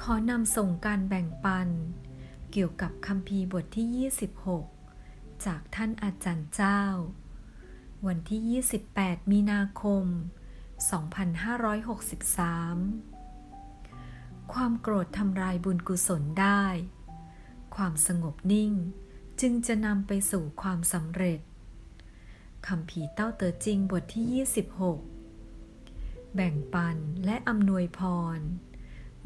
ขอนำส่งการแบ่งปัน เกี่ยวกับคัมภีบทที่ 26 จากท่านอาจารย์เจ้า วันที่ 28 มีนาคม 2563 ความโกรธทำลายบุญกุศลได้ ความสงบนิ่งจึงจะนำไปสู่ความสำเร็จคำผีเต้าเตอจริงบทที่ 26 แบ่งปันและอำนวยพร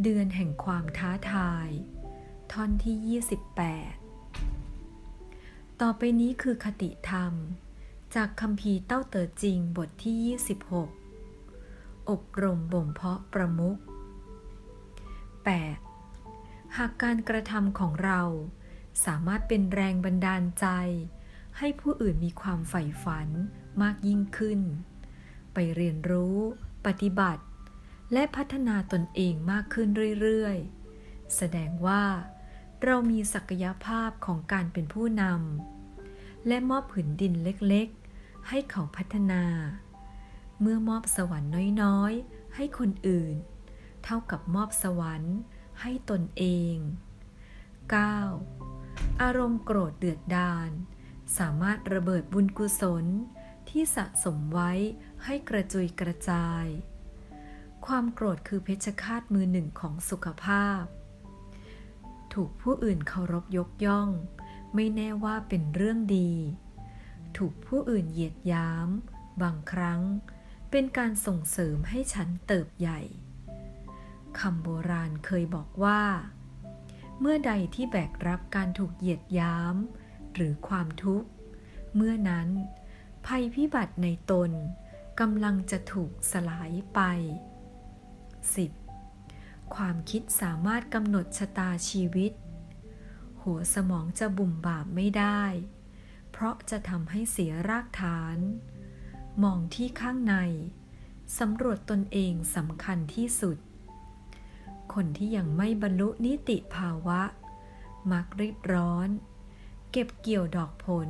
เดือนแห่งความท้าทาย ท่อนที่ 28 ต่อไปนี้คือคติธรรม จากคำพีเต้าเต๋อจริงบทที่ 26 อบรมบ่มเพาะประมุข 8. หากการกระทำของเราสามารถเป็นแรงบันดาลใจ ให้ผู้อื่นมีความใฝ่ฝันมากยิ่งขึ้น ไปเรียนรู้ ปฏิบัติ และพัฒนาตนเองมากขึ้นเรื่อยๆ แสดงว่า เรามีศักยภาพของการเป็นผู้นำและมอบผืนดินเล็กๆ ให้เขาพัฒนา เมื่อมอบสวรรค์น้อยๆ ให้คนอื่น เท่ากับมอบสวรรค์ให้ตนเอง 9. อารมณ์โกรธเดือดดาล สามารถระเบิดบุญกุศลที่สะสมไว้ให้กระจุยกระจาย ความโกรธคือเพชฌฆาตมือหนึ่งของสุขภาพ ถูกผู้อื่นเคารพยกย่อง ไม่แน่ว่าเป็นเรื่องดี ถูกผู้อื่นเหยียดย้ามบางครั้ง เป็นการส่งเสริมให้ฉันเติบใหญ่คำโบราณเคยบอกว่า เมื่อใดที่แบกรับการถูกเหยียดย้าม หรือความทุกข์ เมื่อนั้น ภัยพิบัติในตนกำลังจะถูกสลายไป 10. ความคิดสามารถกำหนดชะตาชีวิต หัวสมองจะบุ่มบามไม่ได้ เพราะจะทำให้เสียรากฐาน มองที่ข้างในสำรวจตนเองสำคัญที่สุด คนที่ยังไม่บรรลุนิติภาวะ มักรีบร้อน เก็บเกี่ยวดอกผล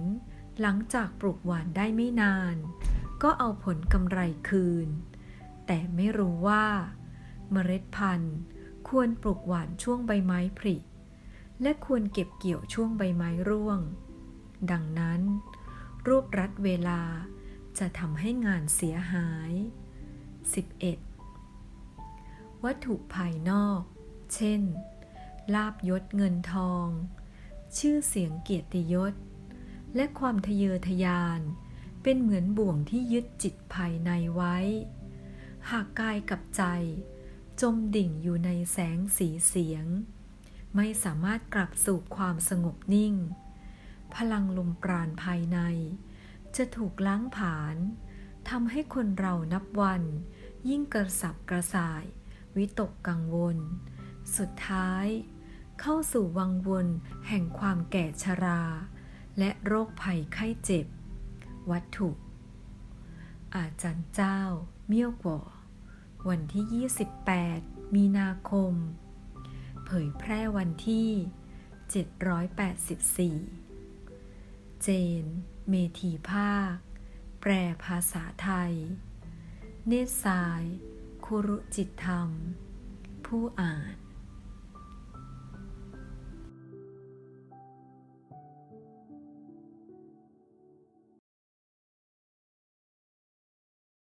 หลังจากปลูกหวานได้ไม่นาน ก็เอาผลกำไรคืน แต่ไม่รู้ว่า เมล็ดพันธุ์ ควรปลูกหวานช่วงใบไม้ผลิและควรเก็บเกี่ยวช่วงใบไม้ร่วง ดังนั้นรวบรัดเวลาจะทำให้งานเสียหาย 11. วัตถุภายนอก เช่น ลาบยศเงินทอง ชื่อเสียงเกียรติยศ และความทะเยอทะยาน เป็นเหมือนบ่วงที่ยึดจิตภายในไว้ หากกายกับใจ จมดิ่งอยู่ในแสงสีเสียง ไม่สามารถกลับสู่ความสงบนิ่ง พลังลมปราณภายใน จะถูกล้างผลาญทำให้คนเรานับวัน ยิ่งกระสับกระส่าย วิตกกังวล สุดท้าย เข้าสู่วังวนแห่งความแก่ชรา และโรคภัยไข้เจ็บ วัตถุ อาจารย์เจ้า เมี่ยวกว่า วันที่ 28 มีนาคม เผยแพร่วันที่ 784 เจน เมธีภาค แปลภาษาไทย เนตรสาย คุรุจิตธรรม ผู้อ่าน